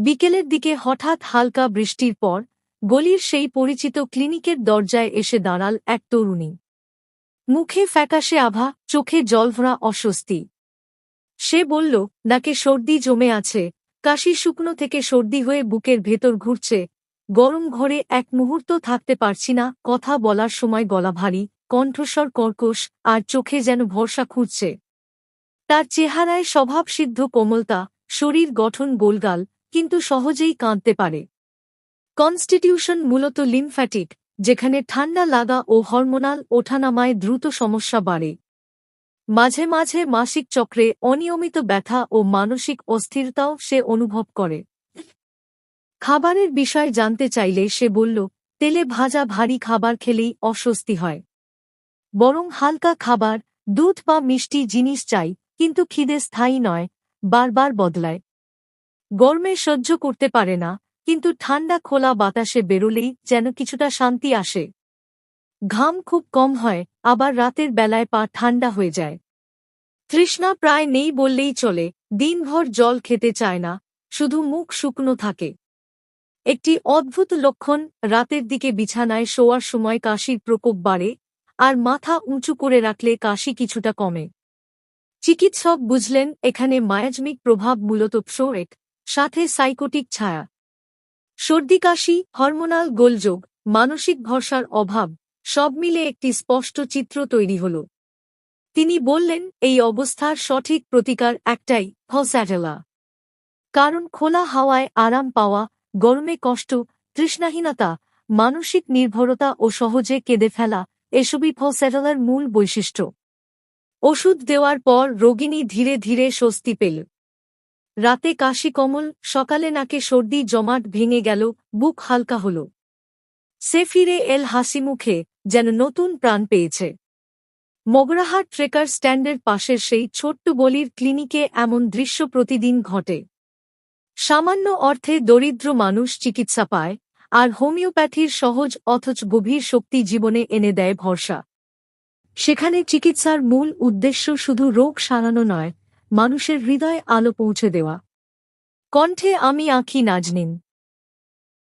বিকেলের দিকে হঠাৎ হালকা বৃষ্টির পর, গলির সেই পরিচিত ক্লিনিকের দরজায় এসে দাঁড়াল এক তরুণী। মুখে ফ্যাকাশে আভা, চোখে জলভরা অস্বস্তি। সে বলল, নাকে সর্দি জমে আছে। কাশি শুকনো থেকে সর্দি হয়ে বুকের ভেতর ঘুরছে। গরম ঘরে এক মুহূর্ত থাকতে পারছি না। কথা বলার সময় গলা ভারী, কণ্ঠস্বর কর্কশ, আর চোখে যেন ভরসা খুঁজছে। তার চেহারায় স্বভাবসিদ্ধ কোমলতা, শরীর গঠন গোলগাল কিন্তু সহজেই কাঁদতে পারে। কনস্টিটিউশন মূলত লিমফ্যাটিক, যেখানে ঠান্ডা লাগা ও হরমোনাল ওঠানামায় দ্রুত সমস্যা বাড়ে। মাঝে মাঝে মাসিক চক্রে অনিয়মিত ব্যথা ও মানসিক অস্থিরতাও সে অনুভব করে। খাবারের বিষয় জানতে চাইলে সে বলল, তেলে ভাজা ভারী খাবার খেলেই অস্বস্তি হয়। বরং হালকা খাবার, দুধ বা মিষ্টি জিনিস চাই, কিন্তু খিদে স্থায়ী নয়, বারবার বদলায়। গরমে সহ্য করতে পারে না, কিন্তু ঠান্ডা খোলা বাতাসে বেরোলেই যেন কিছুটা শান্তি আসে। ঘাম খুব কম হয়, আবার রাতের বেলায় পা ঠান্ডা হয়ে যায়। তৃষ্ণা প্রায় নেই বললেই চলে, দিনভর জল খেতে চায় না, শুধু মুখ শুকনো থাকে। একটি অদ্ভুত লক্ষণ রাতের দিকে বিছানায় শোয়ার সময় কাশির প্রকোপ বাড়ে, আর মাথা উঁচু করে রাখলে কাশি কিছুটা কমে। চিকিৎসক বুঝলেন, এখানে মায়াজমিক প্রভাব মূলত প্সোরেক সাথে সাইকোটিক ছায়া। সর্দি কাশি, হরমোনাল গোলযোগ, মানসিক ভরসার অভাব, সব মিলে একটি স্পষ্ট চিত্র তৈরি হল। তিনি বললেন, এই অবস্থার সঠিক প্রতিকার একটাই ফস্যাটেলা কারণ খোলা হাওয়ায় আরাম পাওয়া, গরমে কষ্ট, তৃষ্ণাহীনতা, মানসিক নির্ভরতা ও সহজে কেঁদে ফেলা, এসবই ফস্যাটেলার মূল বৈশিষ্ট্য। ওষুধ দেওয়ার পর রোগিনী ধীরে ধীরে স্বস্তি পেল। রাতে কাশি কমল, সকালে নাকে সর্দি, জমাট ভেঙে গেল, বুক হালকা হল। সে ফিরে এল হাসি মুখে, যেন নতুন প্রাণ পেয়েছে। মগরাহাট ট্রেকার স্ট্যান্ডের পাশের সেই ছোট্ট গলির ক্লিনিকে এমন দৃশ্য প্রতিদিন ঘটে। সামান্য অর্থে দরিদ্র মানুষ চিকিৎসা পায়, আর হোমিওপ্যাথির সহজ অথচ গভীর শক্তি জীবনে এনে দেয় ভরসা। সেখানে চিকিৎসার মূল উদ্দেশ্য শুধু রোগ সারানো নয় মানুষের হৃদয়ে আলো পৌঁছে দেওয়া। কণ্ঠে আমি আঁখি নাজনিন।